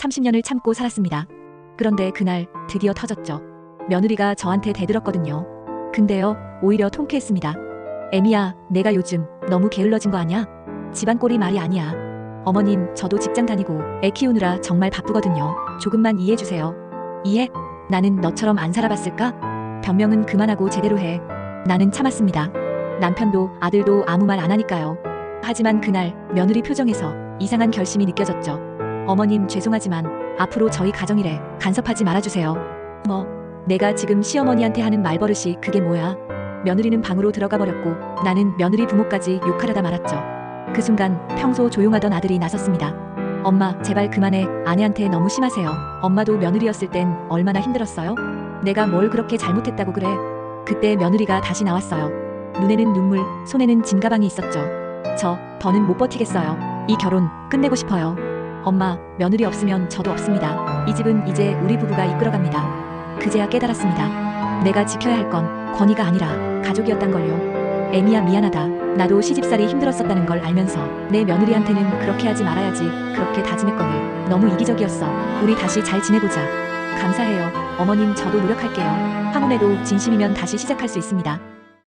30년을 참고 살았습니다. 그런데 그날 드디어 터졌죠. 며느리가 저한테 대들었거든요. 근데요, 오히려 통쾌했습니다. 애미야, 내가 요즘 너무 게을러진 거 아냐? 집안 꼴이 말이 아니야. 어머님, 저도 직장 다니고 애 키우느라 정말 바쁘거든요. 조금만 이해해주세요. 이해? 나는 너처럼 안 살아봤을까? 변명은 그만하고 제대로 해. 나는 참았습니다. 남편도 아들도 아무 말 안 하니까요. 하지만 그날 며느리 표정에서 이상한 결심이 느껴졌죠. 어머님 죄송하지만 앞으로 저희 가정일에 간섭하지 말아주세요. 뭐, 내가 지금 시어머니한테 하는 말버릇이 그게 뭐야? 며느리는 방으로 들어가 버렸고 나는 며느리 부모까지 욕하려다 말았죠. 그 순간 평소 조용하던 아들이 나섰습니다. 엄마, 제발 그만해. 아내한테 너무 심하세요. 엄마도 며느리였을 땐 얼마나 힘들었어요? 내가 뭘 그렇게 잘못했다고 그래? 그때 며느리가 다시 나왔어요. 눈에는 눈물, 손에는 짐 가방이 있었죠. 저, 더는 못 버티겠어요. 이 결혼 끝내고 싶어요. 엄마, 며느리 없으면 저도 없습니다. 이 집은 이제 우리 부부가 이끌어갑니다. 그제야 깨달았습니다. 내가 지켜야 할 건 권위가 아니라 가족이었단 걸요. 애미야 미안하다. 나도 시집살이 힘들었었다는 걸 알면서 내 며느리한테는 그렇게 하지 말아야지 그렇게 다짐했거늘. 너무 이기적이었어. 우리 다시 잘 지내보자. 감사해요. 어머님 저도 노력할게요. 황혼에도 진심이면 다시 시작할 수 있습니다.